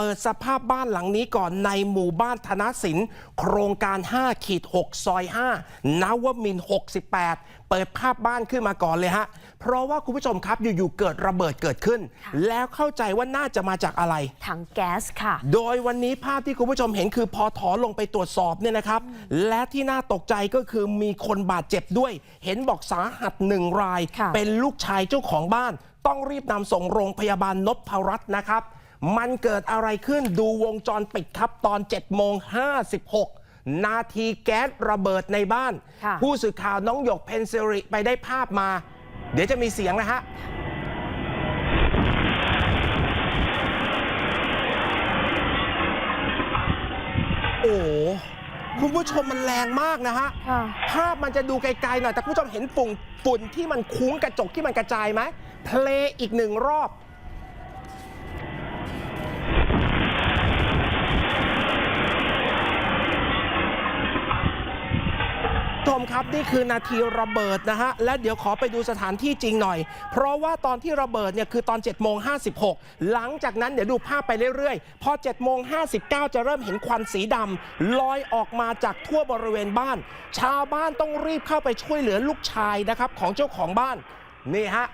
เปิดสภาพบ้านหลังนี้ก่อนในหมู่บ้านธนสิน โครงการ5ขีด6ซอย 5นวมินทร์68 เปิดภาพบ้านขึ้นมาก่อนเลยฮะ เพราะว่าคุณผู้ชมครับอยู่ๆเกิดระเบิดเกิดขึ้น แล้วเข้าใจว่าน่าจะมาจากอะไร ถังแก๊สค่ะ โดยวันนี้ภาพที่คุณผู้ชมเห็นคือพอถอลงไปตรวจสอบเนี่ยนะครับ และที่น่าตกใจก็คือมีคนบาดเจ็บด้วย เห็นบอกสาหัสหนึ่งรายค่ะเป็นลูกชายเจ้าของบ้าน ต้องรีบนำส่งโรงพยาบาลนพรัตน์นะครับ มันเกิดอะไรขึ้นดูวงจรปิดครับตอน7โมง56 นาทีแก๊สระเบิดในบ้านค่ะผู้สื่อข่าวน้องหยกเพนซิริไปได้ภาพมา เดี๋ยวจะมีเสียงนะฮะโอ้โหคุณผู้ชมมันแรงมากนะฮะค่ะภาพมันจะดูไกลๆหน่อย แต่คุณผู้ชมเห็นฝุ่นฝุ่นที่มันคุ้งกระจกที่มันกระจายไหมเพลย์อีกหนึ่งรอบ ชมครับนี่คือนาทีระเบิดนะฮะและเดี๋ยวขอไปดูสถานที่จริงหน่อย เพราะว่าตอนที่ระเบิดเนี่ยคือตอน7โมง56หลังจากนั้นเดี๋ยวดูภาพไปเรื่อยๆ พอ7โมง59จะเริ่มเห็นควันสีดำลอยออกมาจากทั่วบริเวณบ้าน ชาวบ้านต้องรีบเข้าไปช่วยเหลือลูกชายนะครับของเจ้าของบ้าน นี่ฮะ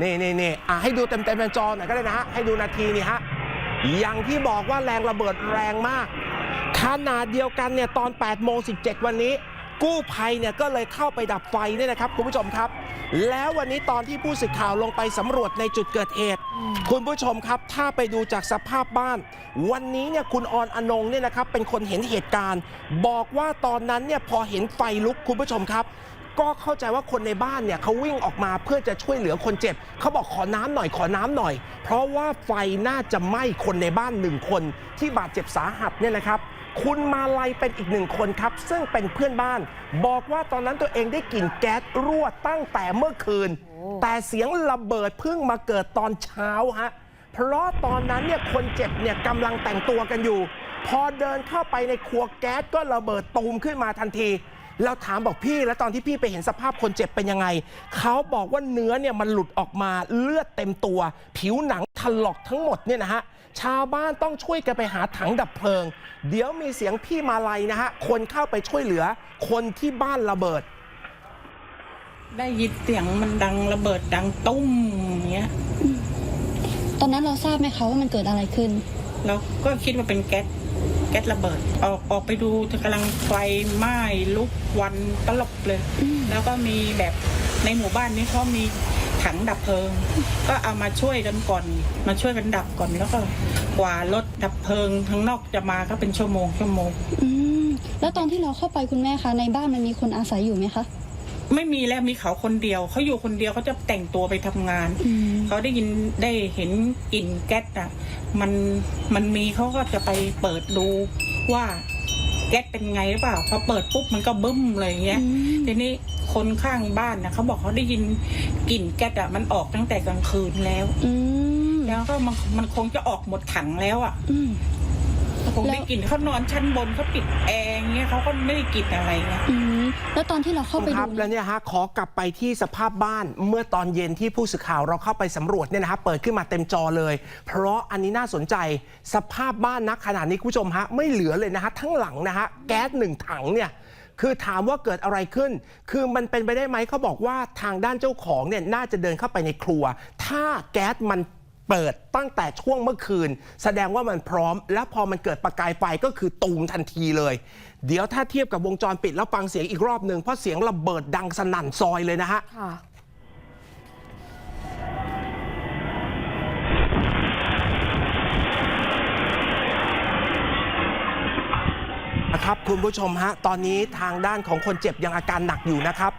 นี่นี่นี่อะให้ดูเต็มเต็มจอหน่อยก็ได้นะฮะให้ดูนาทีนี่ฮะอย่างที่บอกว่าแรงระเบิดแรงมากขนาดเดียวกันเนี่ยตอน8โมง17วันนี้ กู้ภัยเนี่ยก็เลยเข้าไปดับไฟเนี่ยนะครับคุณผู้ชมครับ แล้ววันนี้ตอนที่ผู้สื่อข่าวลงไปสำรวจในจุดเกิดเหตุ คุณผู้ชมครับ ถ้าไปดูจากสภาพบ้าน วันนี้เนี่ยคุณออนอนงเนี่ยนะครับเป็นคนเห็นเหตุการณ์ บอกว่าตอนนั้นเนี่ยพอเห็นไฟลุกคุณผู้ชมครับ ก็เข้าใจว่าคนในบ้านเนี่ยเขาวิ่งออกมาเพื่อจะช่วยเหลือคนเจ็บเขาบอกขอน้ำหน่อยขอน้ำหน่อย เพราะว่าไฟน่าจะไหม้คนในบ้านหนึ่งคนที่บาดเจ็บสาหัสเนี่ยนะครับ คุณมาลัยเป็นอีกหนึ่งคนครับ ซึ่งเป็นเพื่อนบ้าน บอกว่าตอนนั้นตัวเองได้กลิ่นแก๊สรั่วตั้งแต่เมื่อคืน แต่เสียงระเบิดเพิ่งมาเกิดตอนเช้าฮะเพราะตอนนั้นเนี่ยคนเจ็บเนี่ยกำลังแต่งตัวกันอยู่ พอเดินเข้าไปในครัวแก๊สก็ระเบิดตูมขึ้นมาทันทีเราถามบอกพี่แล้วตอนที่พี่ไปเห็นสภาพคนเจ็บเป็นยังไง เขาบอกว่าเนื้อเนี่ยมันหลุดออกมาเลือดเต็มตัว ผิวหนัง ถลอกทั้งหมดเนี่ยนะฮะชาวบ้านต้องช่วยกันไปหาถังดับเพลิง เดี๋ยวมีเสียงพี่มาลัยนะฮะคนเข้าไปช่วยเหลือ คนที่บ้านระเบิด ได้ยินเสียงมันดังระเบิดดังตุ้มอย่างเงี้ย ตอนนั้นเราทราบไหมคะว่ามันเกิดอะไรขึ้น เราก็คิดว่าเป็นแก๊สแก๊สระเบิด ออกออกไปดูกำลังไฟไหม้ลุกควันตลบเลยอืมแล้วก็มีแบบในหมู่บ้านนี้เขามี ถังดับเพลิง ก็เอามาช่วยกันก่อน มาช่วยกันดับก่อนแล้วก็กว่ารถดับเพลิงทั้างนอกจะมาก็เป็นชั่วโมงชั่วโมงอืมแล้วตอนที่เราเข้าไปคุณแม่คะในบ้านมันมีคนอาศัยอยู่ไหมคะ ไม่มีแล้วมีเขาคนเดียวเขาอยู่คนเดียวเขาจะแต่งตัวไปทำงาน อืม เขาได้ยินได้เห็นกลิ่นแก๊สอะ มันมันมีเขาก็จะไปเปิดดูว่า แก๊สเป็นไงหรือเปล่าพอเปิดปุ๊บมันก็บึ้มเลยอย่างเงี้ยอืมทีนี้คนข้างบ้านนะเขาบอกเขาได้ยินกลิ่นแก๊สอะมันออกตั้งแต่กลางคืนแล้วอืมแล้วก็มันมันคงจะออกหมดถังแล้วอะอืม คงได้กลิ่นเขานอนชั้นบนเขาปิดแอร์อย่างเงี้ยเขาก็ไม่ได้กลิ่นอะไรเงี้ย อืมแล้วตอนที่เราเข้าไปคดูรับแล้วเนี่ยฮะขอกลับไปที่สภาพบ้านเมื่อตอนเย็นที่ผู้สื่อข่าวเราเข้าไปสำรวจเนี่ยนะฮะเปิดขึ้นมาเต็มจอเลย เพราะอันนี้น่าสนใจสภาพบ้านนักขนาดนี้คุณผู้ชมฮะไม่เหลือเลยนะฮะทั้งหลังนะฮะแก๊สหนึ่งถังเนี่ยคือถามว่าเกิดอะไรขึ้น คือมันเป็นไปได้ไหมเขาบอกว่าทางด้านเจ้าของเนี่ยน่าจะเดินเข้าไปในครัว ถ้าแก๊สมัน เปิดตั้งแต่ช่วงเมื่อคืน แสดงว่ามันพร้อม แล้วพอมันเกิดประกายไฟก็คือตูมทันทีเลย เดี๋ยวถ้าเทียบกับวงจรปิดแล้วฟังเสียงอีกรอบหนึ่งเพราะเสียงระเบิดดังสนั่นซอยเลยนะฮะค่ะนะครับคุณผู้ชมฮะ ตอนนี้ทางด้านของคนเจ็บยังอาการหนักอยู่นะครับ